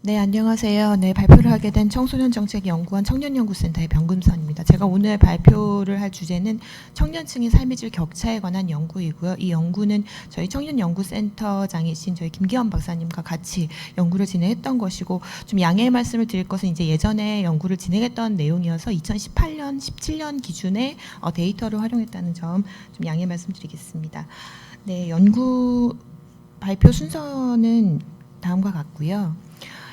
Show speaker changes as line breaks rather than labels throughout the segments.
네, 안녕하세요. 네, 발표를 하게 된 청소년 정책 연구원 청년 연구센터의 병금선입니다. 제가 오늘 발표를 할 주제는 청년층의 삶의 질 격차에 관한 연구이고요. 이 연구는 저희 청년 연구센터장이신 저희 김기현 박사님과 같이 연구를 진행했던 것이고 좀 양해의 말씀을 드릴 것은 이제 예전에 연구를 진행했던 내용이어서 2018년, 17년 기준의 어, 데이터를 활용했다는 점 좀 양해 말씀드리겠습니다. 네, 연구 발표 순서는 다음과 같고요.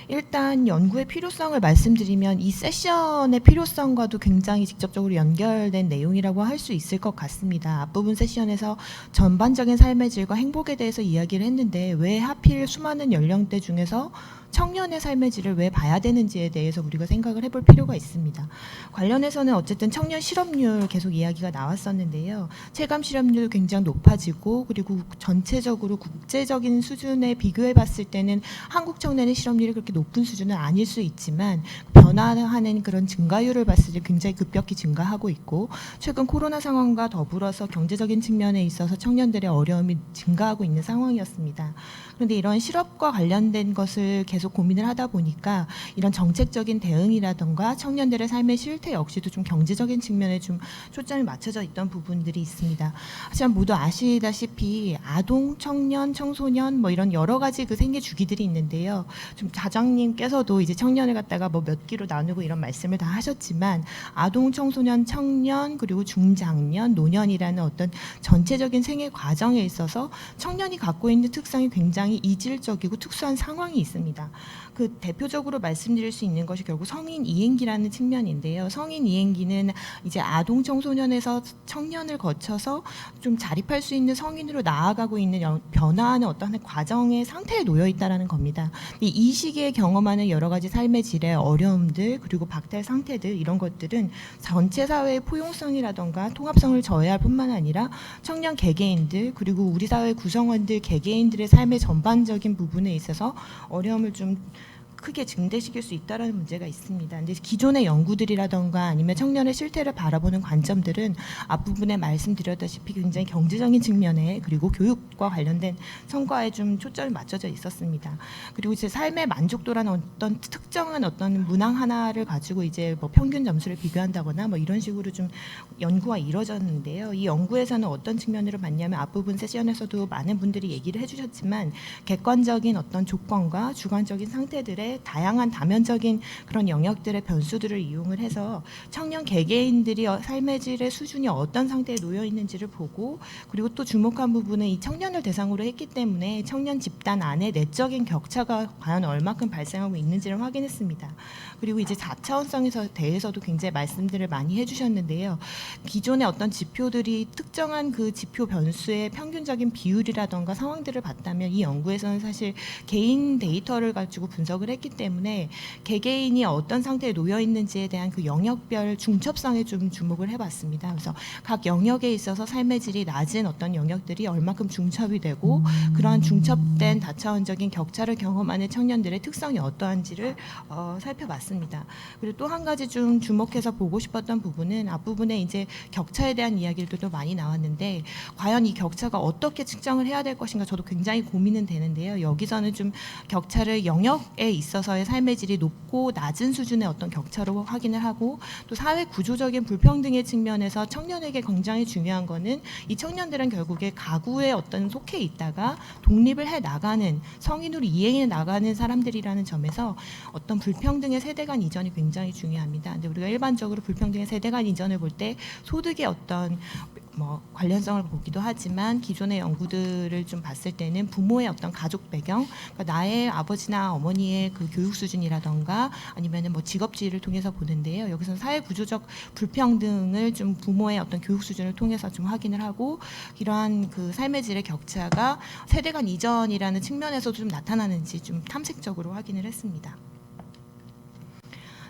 일단 연구의 필요성을 말씀드리면 이 세션의 필요성과도 굉장히 직접적으로 연결된 내용이라고 할 수 있을 것 같습니다. 앞부분 세션에서 전반적인 삶의 질과 행복에 대해서 이야기를 했는데 왜 하필 수많은 연령대 중에서 청년의 삶의 질을 왜 봐야 되는지에 대해서 우리가 생각을 해볼 필요가 있습니다. 관련해서는 어쨌든 청년 실업률 계속 이야기가 나왔었는데요. 체감 실업률 굉장히 높아지고 그리고 전체적으로 국제적인 수준에 비교해 봤을 때는 한국 청년의 실업률이 그렇게 높은 수준은 아닐 수 있지만 변화하는 그런 증가율을 봤을 때 굉장히 급격히 증가하고 있고 최근 코로나 상황과 더불어서 경제적인 측면에 있어서 청년들의 어려움이 증가하고 있는 상황이었습니다. 그런데 이런 실업과 관련된 것을 계속 고민을 하다 보니까 이런 정책적인 대응이라던가 청년들의 삶의 실태 역시도 좀 경제적인 측면에 좀 초점이 맞춰져 있던 부분들이 있습니다. 하지만 모두 아시다시피 아동, 청년, 청소년 뭐 이런 여러 가지 그 생계 주기들이 있는데요. 좀 자장님께서도 이제 청년을 갖다가 뭐 몇 기로 나누고 이런 말씀을 다 하셨지만 아동, 청소년, 청년 그리고 중장년, 노년이라는 어떤 전체적인 생애 과정에 있어서 청년이 갖고 있는 특성이 굉장히 이질적이고 특수한 상황이 있습니다. 그 대표적으로 말씀드릴 수 있는 것이 결국 성인 이행기라는 측면인데요. 성인 이행기는 이제 아동 청소년에서 청년을 거쳐서 좀 자립할 수 있는 성인으로 나아가고 있는 연- 변화하는 어떤 과정의 상태에 놓여 있다라는 겁니다. 이- 이 시기에 경험하는 여러 가지 삶의 질의 어려움들 그리고 박탈 상태들 이런 것들은 전체 사회의 포용성이라던가 통합성을 저해할 뿐만 아니라 청년 개개인들 그리고 우리 사회 구성원들 개개인들의 삶의 전반적인 부분에 있어서 어려움을 좀 크게 증대시킬 수 있다라는 문제가 있습니다. 근데 기존의 연구들이라던가 아니면 청년의 실태를 바라보는 관점들은 앞부분에 말씀드렸다시피 굉장히 경제적인 측면에 그리고 교육과 관련된 성과에 좀 초점이 맞춰져 있었습니다. 그리고 이제 삶의 만족도라는 어떤 특정한 어떤 문항 하나를 가지고 이제 뭐 평균 점수를 비교한다거나 뭐 이런 식으로 좀 연구가 이루어졌는데요. 이 연구에서는 어떤 측면으로 봤냐면 앞부분 세션에서도 많은 분들이 얘기를 해주셨지만 객관적인 어떤 조건과 주관적인 상태들의 다양한 다면적인 그런 영역들의 변수들을 이용을 해서 청년 개개인들이 어- 삶의 질의 수준이 어떤 상태에 놓여 있는지를 보고 그리고 또 주목한 부분은 이 청년을 대상으로 했기 때문에 청년 집단 안에 내적인 격차가 과연 얼마큼 발생하고 있는지를 확인했습니다. 그리고 이제 4차원성에서 대해서도 굉장히 말씀들을 많이 해주셨는데요. 기존의 어떤 지표들이 특정한 그 지표 변수의 평균적인 비율이라던가 상황들을 봤다면 이 연구에서는 사실 개인 데이터를 가지고 분석을 했기 때문에 개개인이 어떤 상태에 놓여 있는지에 대한 그 영역별 중첩성에 좀 주목을 해봤습니다. 그래서 각 영역에 있어서 삶의 질이 낮은 어떤 영역들이 얼마큼 중첩이 되고 그러한 중첩된 다차원적인 격차를 경험하는 청년들의 특성이 어떠한지를 어, 살펴봤습니다. 그리고 또 한 가지 좀 주목해서 보고 싶었던 부분은 앞부분에 이제 격차에 대한 이야기들도 많이 나왔는데 과연 이 격차가 어떻게 측정을 해야 될 것인가 저도 굉장히 고민은 되는데요. 여기서는 좀 격차를 영역에 있 어서의 삶의 질이 높고 낮은 수준의 어떤 격차로 확인을 하고 또 사회 구조적인 불평등의 측면에서 청년에게 굉장히 중요한 거는 이 청년들은 결국에 가구에 어떤 속해 있다가 독립을 해 나가는 성인으로 이행해 나가는 사람들이라는 점에서 어떤 불평등의 세대 간 이전이 굉장히 중요합니다. 근데 우리가 일반적으로 불평등의 세대 간 이전을 볼 때 소득의 어떤 뭐 관련성을 보기도 하지만 기존의 연구들을 좀 봤을 때는 부모의 어떤 가족 배경, 그러니까 나의 아버지나 어머니의 그 교육 수준이라던가 아니면은 뭐 직업 지위를 통해서 보는데요. 여기서는 사회 구조적 불평등을 좀 부모의 어떤 교육 수준을 통해서 좀 확인을 하고 이러한 그 삶의 질의 격차가 세대 간 이전이라는 측면에서도 좀 나타나는지 좀 탐색적으로 확인을 했습니다.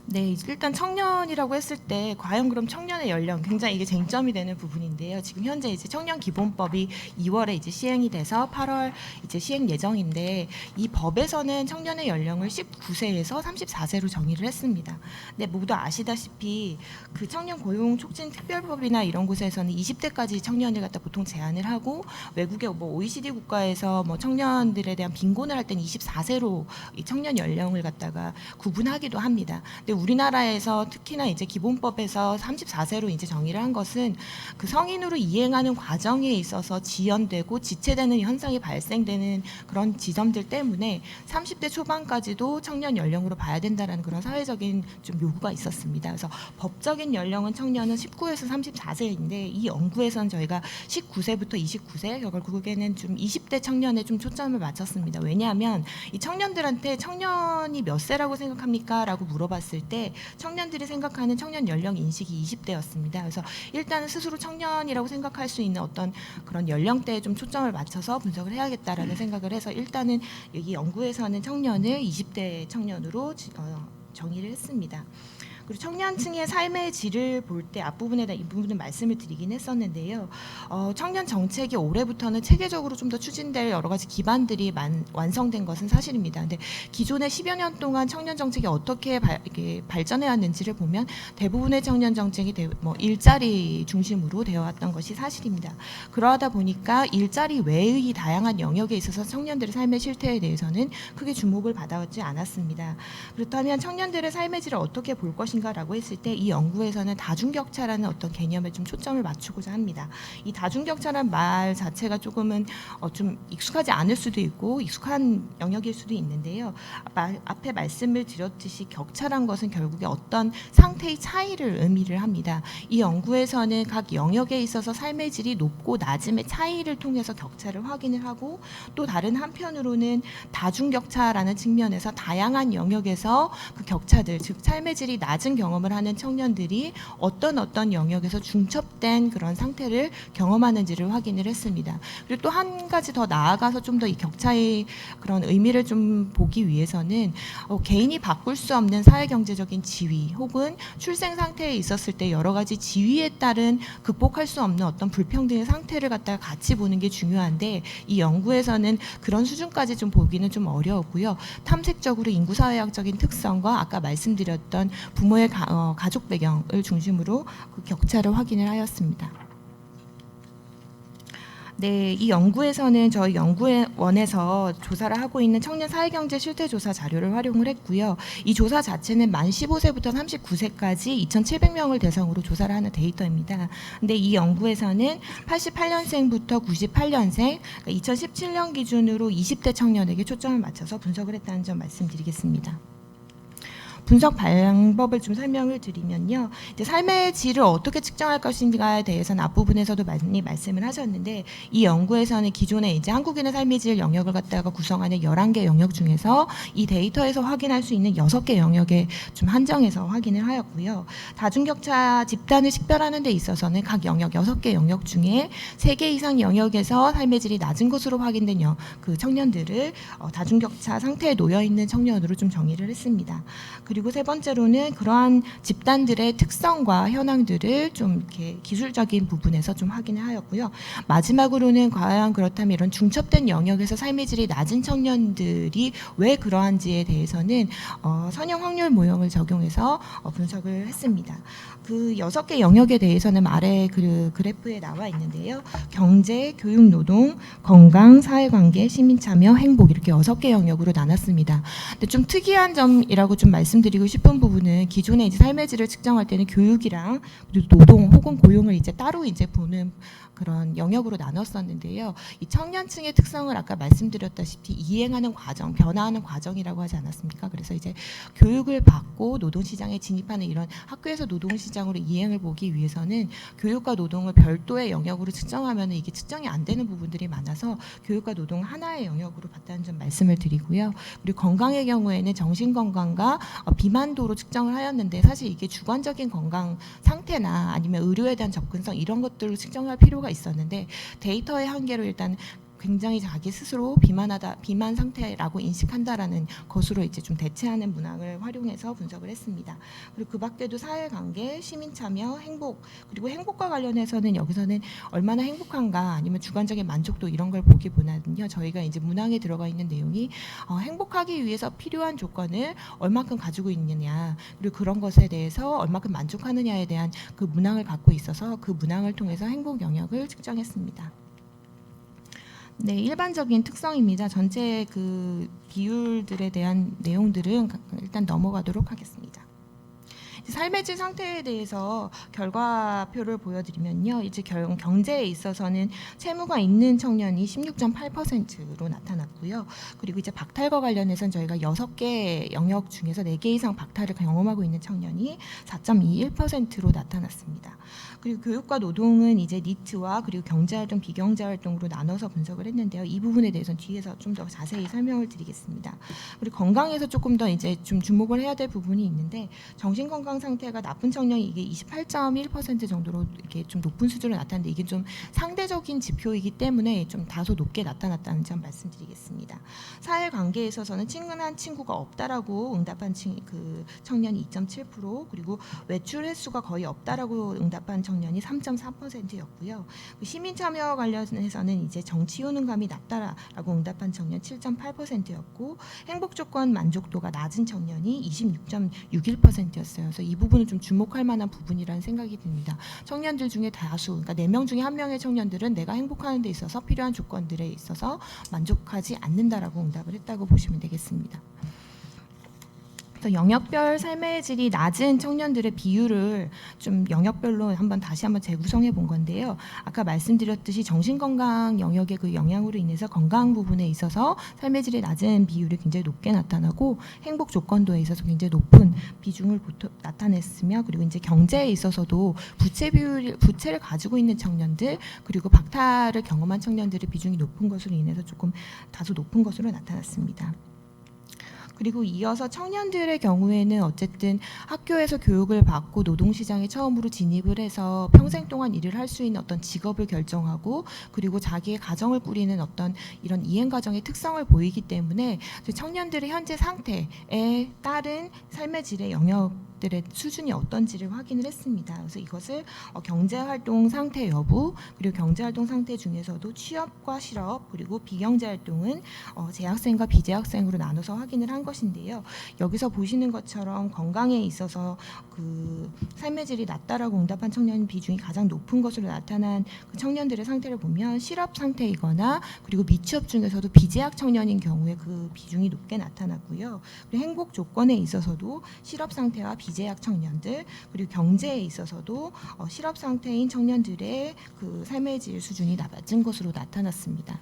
네, 일단 청년이라고 했을 때 과연 그럼 청년의 연령 굉장히 이게 쟁점이 되는 부분인데요. 지금 현재 이제 청년 기본법이 2월에 이제 시행이 돼서 8월 이제 시행 예정인데 이 법에서는 청년의 연령을 19세에서 34세로 정의를 했습니다. 근데 모두 아시다시피 그 청년 고용 촉진 특별법이나 이런 곳에서는 20대까지 청년을 갖다 보통 제한을 하고 외국의 뭐 OECD 국가에서 뭐 청년들에 대한 빈곤을 할 때는 24세로 이 청년 연령을 갖다가 구분하기도 합니다. 근데 우리나라에서 특히나 이제 기본법에서 34세로 이제 정의를 한 것은 그 성인으로 이행하는 과정에 있어서 지연되고 지체되는 현상이 발생되는 그런 지점들 때문에 30대 초반까지도 청년 연령으로 봐야 된다라는 그런 사회적인 좀 요구가 있었습니다. 그래서 법적인 연령은 청년은 19에서 34세인데 이 연구에서는 저희가 19세부터 29세 결국에는 좀 20대 청년에 좀 초점을 맞췄습니다. 왜냐하면 이 청년들한테 청년이 몇 세라고 생각합니까?라고 물어봤을 때 청년들이 생각하는 청년 연령 인식이 20대였습니다. 그래서 일단은 스스로 청년이라고 생각할 수 있는 어떤 그런 연령대에 좀 초점을 맞춰서 분석을 해야겠다라는 생각을 해서 일단은 여기 연구에서는 청년을 20대 청년으로 지- 어, 정의를 했습니다. 그리고 청년층의 삶의 질을 볼 때 앞부분에다 이 부분을 말씀을 드리긴 했었는데요. 어, 청년 정책이 올해부터는 체계적으로 좀 더 추진될 여러 가지 기반들이 만, 완성된 것은 사실입니다. 근데 기존의 10여 년 동안 청년 정책이 어떻게 발, 발전해 왔는지를 보면 대부분의 청년 정책이 대, 뭐 일자리 중심으로 되어 왔던 것이 사실입니다. 그러하다 보니까 일자리 외의 다양한 영역에 있어서 청년들의 삶의 실태에 대해서는 크게 주목을 받아오지 않았습니다. 그렇다면 청년들의 삶의 질을 어떻게 볼 것인가 라고 했을 때 이 연구에서는 다중격차라는 어떤 개념에 좀 초점을 맞추고자 합니다. 이 다중격차란 말 자체가 조금은 어, 좀 익숙하지 않을 수도 있고 익숙한 영역일 수도 있는데요. 마- 앞에 말씀을 드렸듯이 격차란 것은 결국에 어떤 상태의 차이를 의미를 합니다. 이 연구에서는 각 영역에 있어서 삶의 질이 높고 낮음의 차이를 통해서 격차를 확인을 하고 또 다른 한편으로는 다중격차라는 측면에서 다양한 영역에서 그 격차들 즉 삶의 질이 낮은 경험을 하는 청년들이 어떤 어떤 영역에서 중첩된 그런 상태를 경험하는지를 확인을 했습니다. 그리고 또 한 가지 더 나아가서 좀 더 이 격차의 그런 의미를 좀 보기 위해서는 어, 개인이 바꿀 수 없는 사회 경제적인 지위 혹은 출생 상태에 있었을 때 여러 가지 지위에 따른 극복할 수 없는 어떤 불평등의 상태를 갖다가 같이 보는 게 중요한데 이 연구에서는 그런 수준까지 좀 보기는 좀 어려웠고요. 탐색적으로 인구 사회학적인 특성과 아까 말씀드렸던 부모 의 가, 어, 가족 배경을 중심으로 그 격차를 확인을 하였습니다. 네, 이 연구에서는 저희 연구원에서 조사를 하고 있는 청년 사회경제 실태 조사 자료를 활용을 했고요. 이 조사 자체는 만 15세부터 39세까지 2,700명을 대상으로 조사를 하는 데이터입니다. 근데 이 연구에서는 88년생부터 98년생, 2017년 기준으로 20대 청년에게 초점을 맞춰서 분석을 했다는 점 말씀드리겠습니다. 분석 방법을 좀 설명을 드리면요. 이제 삶의 질을 어떻게 측정할 것인가에 대해서는 앞부분에서도 많이 말씀을 하셨는데 이 연구에서는 기존에 이제 한국인의 삶의 질 영역을 갖다가 구성하는 11개 영역 중에서 이 데이터에서 확인할 수 있는 6개 영역에 좀 한정해서 확인을 하였고요. 다중격차 집단을 식별하는 데 있어서는 각 영역 6개 영역 중에 3개 이상 영역에서 삶의 질이 낮은 것으로 확인된 여, 그 청년들을 어, 다중격차 상태에 놓여 있는 청년으로 좀 정의를 했습니다. 그리고 세 번째로는 그러한 집단들의 특성과 현황들을 좀 이렇게 기술적인 부분에서 좀 확인을 하였고요. 마지막으로는 과연 그렇다면 이런 중첩된 영역에서 삶의 질이 낮은 청년들이 왜 그러한지에 대해서는 어, 선형 확률 모형을 적용해서 어, 분석을 했습니다. 그 여섯 개 영역에 대해서는 아래 그 그래프에 나와 있는데요. 경제, 교육, 노동, 건강, 사회관계, 시민참여, 행복 이렇게 여섯 개 영역으로 나눴습니다. 근데 좀 특이한 점이라고 좀 말씀 드리고 싶은 부분은 기존에 이제 삶의 질을 측정할 때는 교육이랑 노동 혹은 고용을 이제 따로 이제 보는 그런 영역으로 나눴었는데요. 이 청년층의 특성을 아까 말씀드렸다시피 이행하는 과정, 변화하는 과정이라고 하지 않았습니까? 그래서 이제 교육을 받고 노동시장에 진입하는 이런 학교에서 노동시장으로 이행을 보기 위해서는 교육과 노동을 별도의 영역으로 측정하면 이게 측정이 안 되는 부분들이 많아서 교육과 노동 하나의 영역으로 봤다는 점 말씀을 드리고요. 그리고 건강의 경우에는 정신 건강과 어, 비만도로 측정을 하였는데 사실 이게 주관적인 건강 상태나 아니면 의료에 대한 접근성 이런 것들로 측정할 필요가 있었는데 데이터의 한계로 일단 굉장히 자기 스스로 비만하다 비만 상태라고 인식한다라는 것으로 이제 좀 대체하는 문항을 활용해서 분석을 했습니다. 그리고 그 밖에도 사회 관계, 시민 참여, 행복 그리고 행복과 관련해서는 여기서는 얼마나 행복한가 아니면 주관적인 만족도 이런 걸 보기보다는요 저희가 이제 문항에 들어가 있는 내용이 어, 행복하기 위해서 필요한 조건을 얼마큼 가지고 있느냐 그리고 그런 것에 대해서 얼마큼 만족하느냐에 대한 그 문항을 갖고 있어서 그 문항을 통해서 행복 영역을 측정했습니다. 네, 일반적인 특성입니다. 전체 그 비율들에 대한 내용들은 일단 넘어가도록 하겠습니다. 삶의 질 상태에 대해서 결과표를 보여드리면요. 이제 결, 경제에 있어서는 채무가 있는 청년이 16.8%로 나타났고요. 그리고 이제 박탈과 관련해서는 저희가 6개 영역 중에서 4개 이상 박탈을 경험하고 있는 청년이 4.21%로 나타났습니다. 그리고 교육과 노동은 이제 니트와 그리고 경제활동, 비경제활동으로 나눠서 분석을 했는데요. 이 부분에 대해서는 뒤에서 좀 더 자세히 설명을 드리겠습니다. 그리고 건강에서 조금 더 이제 좀 주목을 해야 될 부분이 있는데 정신 건강 상태가 나쁜 청년이 이게 28.1% 정도로 이렇게 좀 높은 수준으로 나타났는데 이게 좀 상대적인 지표이기 때문에 좀 다소 높게 나타났다는 점 말씀드리겠습니다. 사회 관계에 있어서는 친근한 친구가 없다라고 응답한 친, 그 청년이 2.7% 그리고 외출 횟수가 거의 없다라고 응답한 청년이 3.4%였고요. 그 시민 참여 관련해서는 이제 정치 효능감이 낮다라고 응답한 청년 7.8%였고 행복 조건 만족도가 낮은 청년이 26.61%였어요. 그래서 이 부분은 좀 주목할 만한 부분이라는 생각이 듭니다. 청년들 중에 다수, 그러니까 4명 중에 1명의 청년들은 내가 행복하는 데 있어서 필요한 조건들에 있어서 만족하지 않는다라고 응답을 했다고 보시면 되겠습니다. 그래서 영역별 삶의 질이 낮은 청년들의 비율을 좀 영역별로 한번 다시 한번 재구성해 본 건데요. 아까 말씀드렸듯이 정신건강 영역의 그 영향으로 인해서 건강 부분에 있어서 삶의 질이 낮은 비율이 굉장히 높게 나타나고 행복 조건도에 있어서 굉장히 높은 비중을 나타냈으며 그리고 이제 경제에 있어서도 부채 비율 부채를 가지고 있는 청년들 그리고 박탈을 경험한 청년들의 비중이 높은 것으로 인해서 조금 다소 높은 것으로 나타났습니다. 그리고 이어서 청년들의 경우에는 어쨌든 학교에서 교육을 받고 노동시장에 처음으로 진입을 해서 평생 동안 일을 할 수 있는 어떤 직업을 결정하고 그리고 자기의 가정을 꾸리는 어떤 이런 이행 과정의 특성을 보이기 때문에 청년들의 현재 상태에 따른 삶의 질의 영역 들의 수준이 어떤지를 확인을 했습니다. 그래서 이것을 어, 경제활동 상태 여부 그리고 경제활동 상태 중에서도 취업과 실업 그리고 비경제활동은 어, 재학생과 비재학생으로 나눠서 확인을 한 것인데요. 여기서 보시는 것처럼 건강에 있어서 그 삶의 질이 낮다라고 응답한 청년 비중이 가장 높은 것으로 나타난 그 청년들의 상태를 보면 실업 상태이거나 그리고 미취업 중에서도 비재학 청년인 경우에 그 비중이 높게 나타났고요. 그리고 행복 조건에 있어서도 실업 상태와 비 재학 청년들 그리고 경제에 있어서도 어, 실업 상태인 청년들의 그 삶의 질 수준이 낮은 것으로 나타났습니다.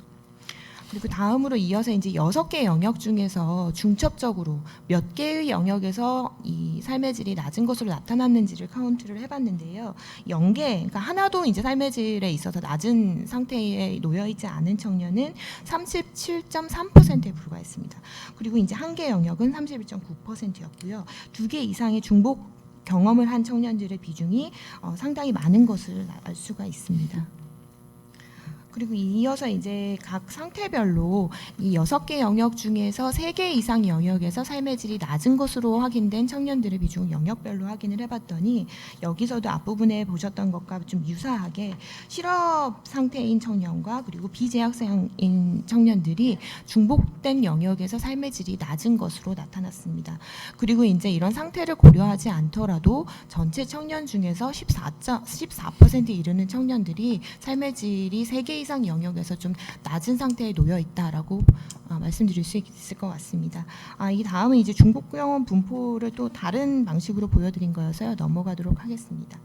그리고 다음으로 이어서 이제 여섯 개 영역 중에서 중첩적으로 몇 개의 영역에서 이 삶의 질이 낮은 것으로 나타났는지를 카운트를 해봤는데요. 영개 그러니까 하나도 이제 삶의 질에 있어서 낮은 상태에 놓여 있지 않은 청년은 37.3%에 불과했습니다. 그리고 이제 한 개 영역은 31.9%였고요. 두 개 이상의 중복 경험을 한 청년들의 비중이 어, 상당히 많은 것을 알 수가 있습니다. 그리고 이어서 이제 각 상태별로 이 여섯 개 영역 중에서 세 개 이상 영역에서 삶의 질이 낮은 것으로 확인된 청년들의 비중을 영역별로 확인을 해봤더니 여기서도 앞부분에 보셨던 것과 좀 유사하게 실업 상태인 청년과 그리고 비재학생인 청년들이 중복된 영역에서 삶의 질이 낮은 것으로 나타났습니다. 그리고 이제 이런 상태를 고려하지 않더라도 전체 청년 중에서 14, 14% 이르는 청년들이 삶의 질이 세개 이상 영역에서 좀 낮은 상태에 놓여 있다라고 어, 말씀드릴 수 있을 것 같습니다. 아, 이 다음은 이제 중복경험 분포를 또 다른 방식으로 보여드린 거여서요 넘어가도록 하겠습니다.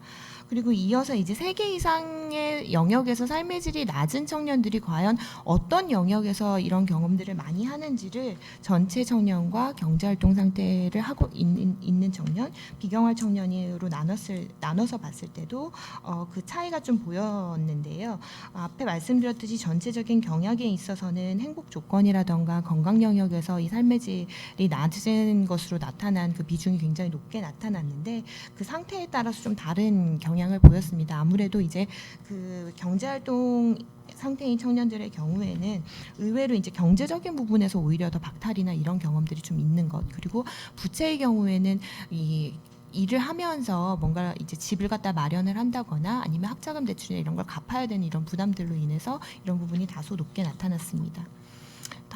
그리고 이어서 이제 세 개 이상의 영역에서 삶의 질이 낮은 청년들이 과연 어떤 영역에서 이런 경험들을 많이 하는지를 전체 청년과 경제활동 상태를 하고 있는, 있는 청년, 비경활 청년으로 나눴을 나눠서 봤을 때도 어, 그 차이가 좀 보였는데요. 앞에 말씀드렸듯이 전체적인 경약에 있어서는 행복 조건이라던가 건강 영역에서 이 삶의 질이 낮은 것으로 나타난 그 비중이 굉장히 높게 나타났는데 그 상태에 따라서 좀 다른 경 경향을 보였습니다. 아무래도 이제 그 경제활동 상태인 청년들의 경우에는 의외로 이제 경제적인 부분에서 오히려 더 박탈이나 이런 경험들이 좀 있는 것 그리고 부채의 경우에는 이 일을 하면서 뭔가 이제 집을 갖다 마련을 한다거나 아니면 학자금 대출이나 이런 걸 갚아야 되는 이런 부담들로 인해서 이런 부분이 다소 높게 나타났습니다.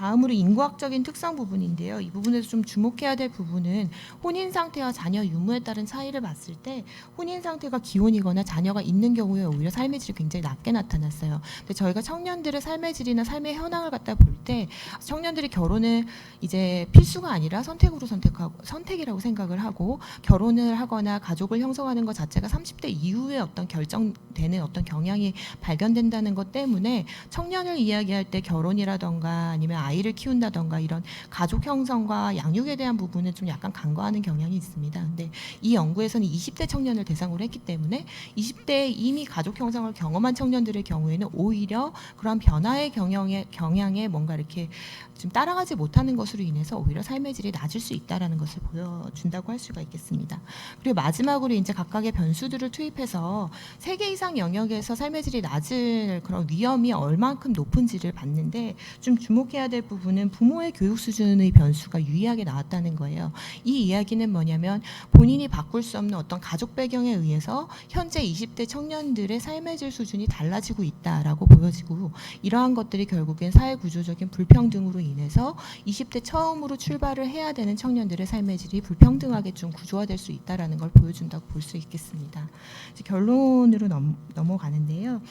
다음으로 인구학적인 특성 부분인데요. 이 부분에서 좀 주목해야 될 부분은 혼인 상태와 자녀 유무에 따른 차이를 봤을 때 혼인 상태가 기혼이거나 자녀가 있는 경우에 오히려 삶의 질이 굉장히 낮게 나타났어요. 근데 저희가 청년들의 삶의 질이나 삶의 현황을 갖다 볼 때 청년들이 결혼을 이제 필수가 아니라 선택으로 선택하고 선택이라고 생각을 하고 결혼을 하거나 가족을 형성하는 것 자체가 30대 이후에 어떤 결정되는 어떤 경향이 발견된다는 것 때문에 청년을 이야기할 때 결혼이라던가 아니면 아이 를 키운다던가 이런 가족 형성과 양육에 대한 부분은 좀 약간 간과하는 경향이 있습니다. 근데 이 연구에서는 20대 청년을 대상으로 했기 때문에 20대에 이미 가족 형성을 경험한 청년들의 경우에는 오히려 그런 변화의 경영에 경향에 뭔가 이렇게 좀 따라가지 못하는 것으로 인해서 오히려 삶의 질이 낮을 수 있다라는 것을 보여준다고 할 수가 있겠습니다. 그리고 마지막으로 이제 각각의 변수들을 투입해서 세 개 이상 영역에서 삶의 질이 낮을 그런 위험이 얼만큼 높은지를 봤는데 좀 주목해야 될 부분은 부모의 교육 수준의 변수가 유의하게 나왔다는 거예요. 이 이야기는 뭐냐면 본인이 바꿀 수 없는 어떤 가족 배경에 의해서 현재 20대 청년들의 삶의 질 수준이 달라지고 있다라고 보여지고 이러한 것들이 결국엔 사회 구조적인 불평등으로 인해서 20대 처음으로 출발을 해야 되는 청년들의 삶의 질이 불평등하게 좀 구조화될 수 있다라는 걸 보여준다고 볼 수 있겠습니다. 결론으로 넘, 넘어가는데요.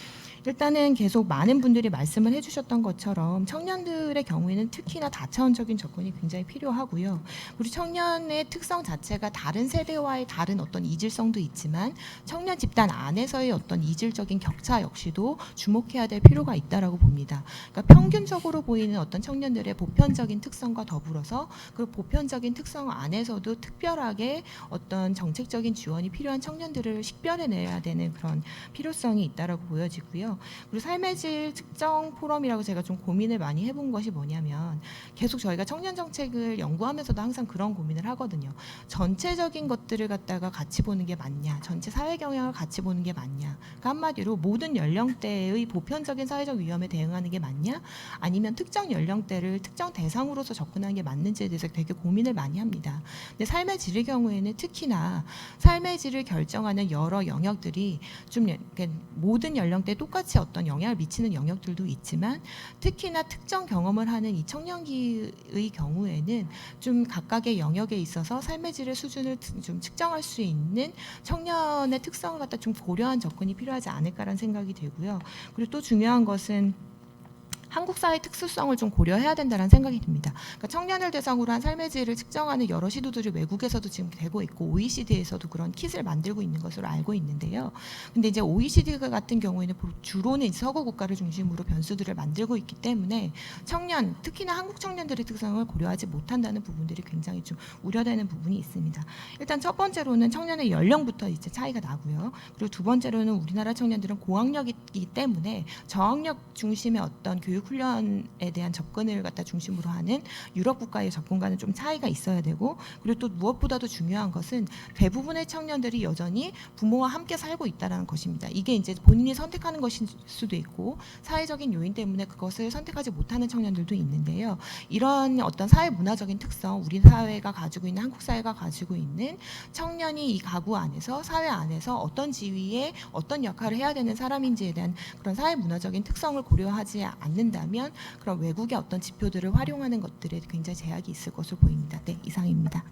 일단은 계속 많은 분들이 말씀을 해주셨던 것처럼 청년들의 경우에는 특히나 다차원적인 접근이 굉장히 필요하고요. 우리 청년의 특성 자체가 다른 세대와의 다른 어떤 이질성도 있지만 청년 집단 안에서의 어떤 이질적인 격차 역시도 주목해야 될 필요가 있다라고 봅니다. 그러니까 평균적으로 보이는 어떤 청년들의 보편적인 특성과 더불어서 그 보편적인 특성 안에서도 특별하게 어떤 정책적인 지원이 필요한 청년들을 식별해내야 되는 그런 필요성이 있다라고 보여지고요. 그리고 삶의 질 측정 포럼이라고 제가 좀 고민을 많이 해본 것이 뭐냐면 계속 저희가 청년 정책을 연구하면서도 항상 그런 고민을 하거든요. 전체적인 것들을 갖다가 같이 보는 게 맞냐, 전체 사회 경향을 같이 보는 게 맞냐. 그러니까 한마디로 모든 연령대의 보편적인 사회적 위험에 대응하는 게 맞냐, 아니면 특정 연령대를 특정 대상으로서 접근하는 게 맞는지에 대해서 되게 고민을 많이 합니다. 근데 삶의 질의 경우에는 특히나 삶의 질을 결정하는 여러 영역들이 좀 이렇게 모든 연령대에 똑같이 어떤 영향을 미치는 영역들도 있지만 특히나 특정 경험을 하는 이 청년기의 경우에는 좀 각각의 영역에 있어서 삶의 질의 수준을 좀 측정할 수 있는 청년의 특성을 갖다 좀 고려한 접근이 필요하지 않을까라는 생각이 들고요. 그리고 또 중요한 것은 한국 사회 특수성을 좀 고려해야 된다는 생각이 듭니다. 그러니까 청년을 대상으로 한 삶의 질을 측정하는 여러 시도들이 외국에서도 지금 되고 있고 OECD에서도 그런 킷을 만들고 있는 것으로 알고 있는데요. 근데 이제 OECD 같은 경우에는 주로는 서구 국가를 중심으로 변수들을 만들고 있기 때문에 청년, 특히나 한국 청년들의 특성을 고려하지 못한다는 부분들이 굉장히 좀 우려되는 부분이 있습니다. 일단 첫 번째로는 청년의 연령부터 이제 차이가 나고요. 그리고 두 번째로는 우리나라 청년들은 고학력이기 때문에 저학력 중심의 어떤 교육 훈련에 대한 접근을 갖다 중심으로 하는 유럽 국가의 접근과는 좀 차이가 있어야 되고 그리고 또 무엇보다도 중요한 것은 대부분의 청년들이 여전히 부모와 함께 살고 있다는 것입니다. 이게 이제 본인이 선택하는 것일 수도 있고 사회적인 요인 때문에 그것을 선택하지 못하는 청년들도 있는데요. 이런 어떤 사회 문화적인 특성, 우리 사회가 가지고 있는 한국 사회가 가지고 있는 청년이 이 가구 안에서 사회 안에서 어떤 지위에 어떤 역할을 해야 되는 사람인지에 대한 그런 사회 문화적인 특성을 고려하지 않는 된다면 그런 외국의 어떤 지표들을 활용하는 것들에 굉장히 제약이 있을 것으로 보입니다. 네, 이상입니다.